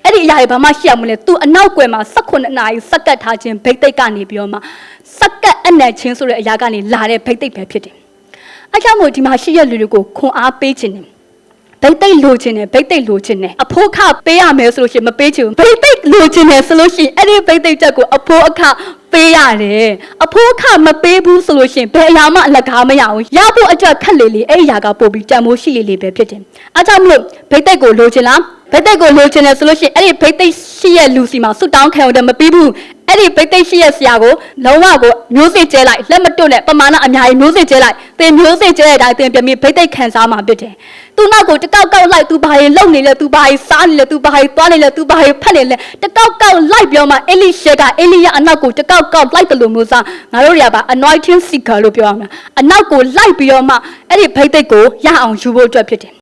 အဲ့ဒီအရာတွေဘာမှရှိရမလဲ तू အနောက်ကွယ်မှာ16နာရီစက်ကတ်ထားခြင်းဘိတ်သိက်ကနေပြီးတော့မှစက်ကတ်အနက်ချင်းဆိုတဲ့အရာကနေလာတဲ့ဘိတ်သိက်ပဲဖြစ်တယ်အဲ့ကြောင့်မို့ဒီမှာရှိရလူတွေကိုခွန်အားပေးခြင်းတယ် ဘိတ်သိက်လိုချင်တယ်ဘိတ်သိက်လိုချင်တယ်အဖိုးခပေးရမယ်ဆိုလို့ရှိရင်မပေးချင်ဘူးဘိတ်သိက်လိုချင်တယ်ဆိုလို့ရှိရင်အဲ့ဒီဘိတ်သိက်ချက်ကိုအဖိုးအခပေးရတယ်အဖိုးအခမပေးဘူးဆိုလို့ရှိရင်ဘယ်အရာမှအလကားမရဘူးရဖို့အတွက်ခက်လေလေအဲ့ဒီအရာကပို့ပြီးတန်မိုးရှိလေလေပဲဖြစ်တယ်အားကြောင့်မလို့ဘိတ်သိက်ကိုလိုချင်လားဘိတ်သိက်ကိုလိုချင်တယ်ဆိုလို့ရှိရင်အဲ့ဒီဘိတ်သိက်ရှိရဲ့လူစီမှာဆွတ်တောင်းခံရတယ်မပြီးဘူး အဲ့ဒီဘိတ်သိက်ရှိရဲ့ဆရာကိုလုံးဝကိုမျိုးစေ့ကျဲလိုက်လက်မတွတ်နဲ့ပမာဏအများကြီးမျိုးစေ့ကျဲလိုက်သင်မျိုးစေ့ကျဲတဲ့အတိုင်းသင်ပြန်ပြီးဘိတ်သိက်ခံစားမှာဖြစ်တယ်သူနောက်ကိုတကောက်ကောက်လိုက်သူဘာရင်လုံနေလဲသူဘာရင်စားနေလဲသူဘာရင်သွားနေလဲသူဘာရင်ဖက်နေလဲတကောက်ကောက်လိုက်ပြောမှအေလိရှေကအေလိယအနောက်ကိုတကောက်ကောက်လိုက်တယ်လို့မျိုးစားငါတို့တွေကပါ anointing seeker လို့ပြောရမှာအနောက်ကိုလိုက်ပြီးတော့မှအဲ့ဒီဘိတ်သိက်ကိုရအောင်ယူဖို့အတွက်ဖြစ်တယ်